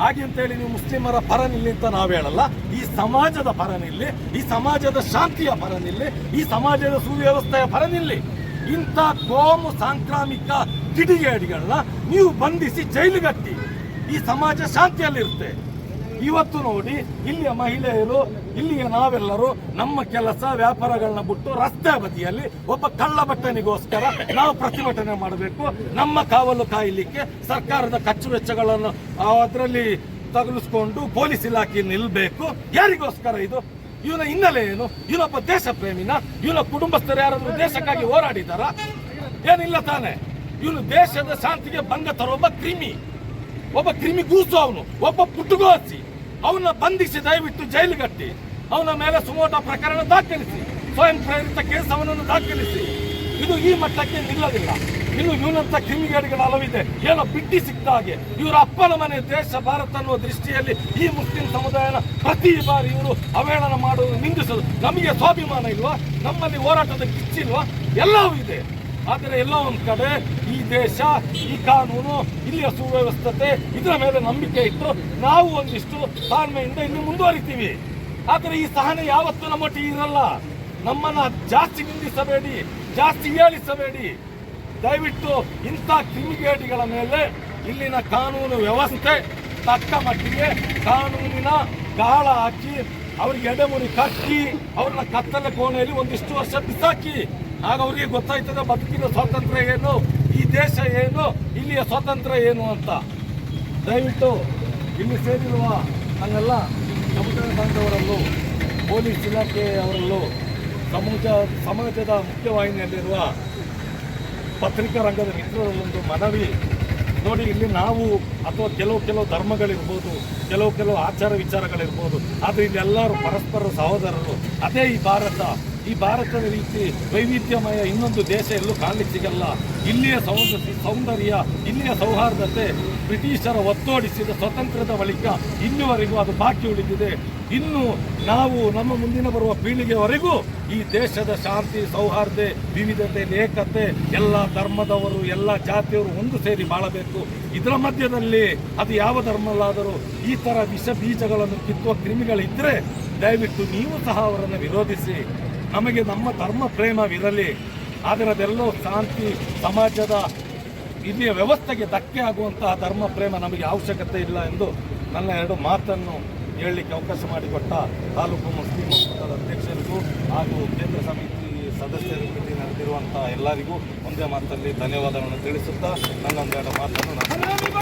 ಹಾಗೆ ಅಂತೇಳಿ ನೀವು ಮುಸ್ಲಿಮರ ಪರ ನಿಲ್ಲಿ ಅಂತ ನಾವು ಹೇಳಲ್ಲ. ಈ ಸಮಾಜದ ಪರ ನಿಲ್ಲಿ ಈ ಸಮಾಜದ ಶಾಂತಿಯ ಪರ ನಿಲ್ಲಿ ಈ ಸಮಾಜದ ಸುವ್ಯವಸ್ಥೆಯ ಪರ ನಿಲ್ಲಿ ಇಂಥ ಕೋಮು ಸಾಂಕ್ರಾಮಿಕ ಕಿಡಿಗೇಡಿಗಳನ್ನ ನೀವು ಬಂಧಿಸಿ ಜೈಲಿಗಟ್ಟಿ. ಈ ಸಮಾಜ ಶಾಂತಿಯಲ್ಲಿರುತ್ತೆ. ಇವತ್ತು ನೋಡಿ ಇಲ್ಲಿಯ ಮಹಿಳೆಯರು, ಇಲ್ಲಿಯ ನಾವೆಲ್ಲರೂ ನಮ್ಮ ಕೆಲಸ ವ್ಯಾಪಾರಗಳನ್ನ ಬಿಟ್ಟು ರಸ್ತೆ ಬದಿಯಲ್ಲಿ ಒಬ್ಬ ಕಳ್ಳ ಬಟ್ಟನಿಗೋಸ್ಕರ ನಾವು ಪ್ರತಿಭಟನೆ ಮಾಡಬೇಕು. ನಮ್ಮ ಕಾವಲು ಕಾಯಲಿಕ್ಕೆ ಸರ್ಕಾರದ ಖರ್ಚು ವೆಚ್ಚಗಳನ್ನು ಅದರಲ್ಲಿ ತಗಲಿಸ್ಕೊಂಡು ಪೊಲೀಸ್ ಇಲಾಖೆ ನಿಲ್ಬೇಕು. ಯಾರಿಗೋಸ್ಕರ ಇದು? ಇವನ ಹಿನ್ನೆಲೆ ಏನು? ಇವನೊಬ್ಬ ದೇಶ ಪ್ರೇಮಿನ ಇವನ ಕುಟುಂಬಸ್ಥರು ಯಾರಾದ್ರೂ ದೇಶಕ್ಕಾಗಿ ಹೋರಾಡಿದಾರ? ಏನಿಲ್ಲ ತಾನೆ. ಇವನು ದೇಶದ ಶಾಂತಿಗೆ ಭಂಗ ತರೋ ಒಬ್ಬ ಕ್ರಿಮಿ. ಒಬ್ಬ ಕ್ರಿಮಿ ಗೂಸು ಅವನು. ಒಬ್ಬ ಪುಟ್ಟುಗೋಸಿ. ಅವನ್ನ ಬಂಧಿಸಿ ದಯವಿಟ್ಟು ಜೈಲಿಗಟ್ಟಿ. ಅವನ ಮೇಲೆ ಸುಮೋಟ ಪ್ರಕರಣ ದಾಖಲಿಸಿ. ಸ್ವಯಂ ಪ್ರೇರಿತ ಕೇಸ್ ಅವನನ್ನು ದಾಖಲಿಸಿ. ಇದು ಈ ಮಟ್ಟಕ್ಕೆ ನಿಲ್ಲೋದಿಲ್ಲ ಇನ್ನು ಇವನಂತ ಕ್ರಿಮಿಗೇಡಿಗಳ ಹಲವಿದೆ ಏನೋ ಬಿಟ್ಟಿ ಸಿಕ್ತ ಹಾಗೆ. ಇವರ ಅಪ್ಪನ ಮನೆ ದೇಶ ಭಾರತ ಅನ್ನುವ ದೃಷ್ಟಿಯಲ್ಲಿ ಈ ಮುಸ್ಲಿಂ ಸಮುದಾಯನ ಪ್ರತಿ ಬಾರಿ ಇವರು ಅವಹೇಳನ ಮಾಡುವುದು ನಿಂದಿಸೋದು ನಮಗೆ ಸ್ವಾಭಿಮಾನ ಇಲ್ವಾ? ನಮ್ಮಲ್ಲಿ ಹೋರಾಟದ ಕಿಚ್ಚಿಲ್ವಾ ಎಲ್ಲವೂ ಇದೆ. ಆದರೆ ಎಲ್ಲ ಒಂದು ಕಡೆ ಈ ದೇಶ, ಈ ಕಾನೂನು, ಇಲ್ಲಿಯ ಸುವ್ಯವಸ್ಥತೆ, ಇದರ ಮೇಲೆ ನಂಬಿಕೆ ಇಟ್ಟು ನಾವು ಒಂದಿಷ್ಟು ತಾಳ್ಮೆಯಿಂದ ಇನ್ನು ಮುಂದುವರಿತೀವಿ. ಆದರೆ ಈ ಸಹನೆ ಯಾವತ್ತೂ ನಮ್ಮೊಟ್ಟಿಗೆ ಇರಲ್ಲ. ನಮ್ಮನ್ನು ಜಾಸ್ತಿ ನಿಂದಿಸಬೇಡಿ, ಜಾಸ್ತಿ ಏಳಿಸಬೇಡಿ. ದಯವಿಟ್ಟು ಇಂಥ ಕ್ರಿಮಿಗೇಡಿಗಳ ಮೇಲೆ ಇಲ್ಲಿನ ಕಾನೂನು ವ್ಯವಸ್ಥೆ ತಕ್ಕ ಮಟ್ಟಿಗೆ ಕಾನೂನಿನ ಗಾಳ ಹಾಕಿ, ಅವ್ರಿಗೆ ಎಡೆಮುರಿ ಕಟ್ಟಿ, ಅವ್ರನ್ನ ಕತ್ತಲೆ ಕೋಣೆಯಲ್ಲಿ ಒಂದಿಷ್ಟು ವರ್ಷ ಬಿಸಾಕಿ ಆಗ ಅವ್ರಿಗೆ ಗೊತ್ತಾಯ್ತದೆ ಬದುಕಿನ ಸ್ವಾತಂತ್ರ್ಯ ಏನು, ಈ ದೇಶ ಏನು, ಇಲ್ಲಿಯ ಸ್ವಾತಂತ್ರ್ಯ ಏನು ಅಂತ. ದಯವಿಟ್ಟು ಇಲ್ಲಿ ಸೇರಿರುವ ನನ್ನೆಲ್ಲ ಸಮುದಾಯ ಬಾಂಧವರಲ್ಲೂ ಪೊಲೀಸ್ ಇಲಾಖೆಯವರಲ್ಲೂ, ಸಮಾಜ, ಸಮಾಜದ ಮುಖ್ಯವಾಹಿನಿಯಲ್ಲಿರುವ ಪತ್ರಿಕಾ ರಂಗದ ಮಿತ್ರರಲ್ಲೊಂದು ಮನವಿ. ನೋಡಿ, ಇಲ್ಲಿ ನಾವು ಅಥವಾ ಕೆಲವು ಕೆಲವು ಧರ್ಮಗಳಿರ್ಬೋದು, ಕೆಲವು ಕೆಲವು ಆಚಾರ ವಿಚಾರಗಳಿರ್ಬೋದು, ಆದರೆ ಇಲ್ಲೆಲ್ಲರೂ ಪರಸ್ಪರ ಸಹೋದರರು. ಅದೇ ಈ ಭಾರತ. ಈ ಭಾರತದ ರೀತಿ ವೈವಿಧ್ಯಮಯ ಇನ್ನೊಂದು ದೇಶ ಎಲ್ಲೂ ಕಾಣಲಿಕ್ಕೆ ಸಿಗಲ್ಲ. ಇಲ್ಲಿಯ ಸೌಂದರ್ಯ ಸೌಂದರ್ಯ, ಇಲ್ಲಿಯ ಸೌಹಾರ್ದತೆ ಬ್ರಿಟಿಷರ ಒತ್ತೋಡಿಸಿದ ಸ್ವತಂತ್ರದ ಬಳಿಕ ಇನ್ನುವರೆಗೂ ಅದು ಬಾಕಿ ಉಳಿದಿದೆ. ಇನ್ನು ನಾವು ನಮ್ಮ ಮುಂದಿನ ಬರುವ ಪೀಳಿಗೆವರೆಗೂ ಈ ದೇಶದ ಶಾಂತಿ, ಸೌಹಾರ್ದೆ, ವಿವಿಧತೆ, ಏಕತೆ, ಎಲ್ಲ ಧರ್ಮದವರು, ಎಲ್ಲ ಜಾತಿಯವರು ಒಂದು ಸೇರಿ ಬಾಳಬೇಕು. ಇದರ ಮಧ್ಯದಲ್ಲಿ ಅದು ಯಾವ ಧರ್ಮಲ್ಲಾದರೂ ಈ ಥರ ವಿಷ ಬೀಜಗಳನ್ನು ಕಿತ್ತುವ ಕ್ರಿಮಿಗಳಿದ್ದರೆ ದಯವಿಟ್ಟು ನೀವು ಸಹ ಅವರನ್ನು ವಿರೋಧಿಸಿ. ನಮಗೆ ನಮ್ಮ ಧರ್ಮ ಪ್ರೇಮವಿರಲಿ ಆದರೆ ಅದೆಲ್ಲೋ ಶಾಂತಿ, ಸಮಾಜದ ಇಲ್ಲಿಯ ವ್ಯವಸ್ಥೆಗೆ ಧಕ್ಕೆ ಆಗುವಂತಹ ಧರ್ಮ, ಪ್ರೇಮ ನಮಗೆ ಅವಶ್ಯಕತೆ ಇಲ್ಲ ಎಂದು ನನ್ನ ಎರಡು ಮಾತನ್ನು ಹೇಳಲಿಕ್ಕೆ ಅವಕಾಶ ಮಾಡಿಕೊಟ್ಟ ತಾಲೂಕು ಮುಸ್ಲಿಂ ಒಕ್ಕೂಟದ ಅಧ್ಯಕ್ಷರಿಗೂ ಹಾಗೂ ಕೇಂದ್ರ ಸಮಿತಿ ಸದಸ್ಯರಿಗೂ ನಡೆದಿರುವಂತಹ ಎಲ್ಲರಿಗೂ ಒಂದೇ ಮಾತಲ್ಲಿ ಧನ್ಯವಾದಗಳನ್ನು ತಿಳಿಸುತ್ತಾ ನನ್ನೊಂದೆರಡು ಮಾತನ್ನು ನಾನು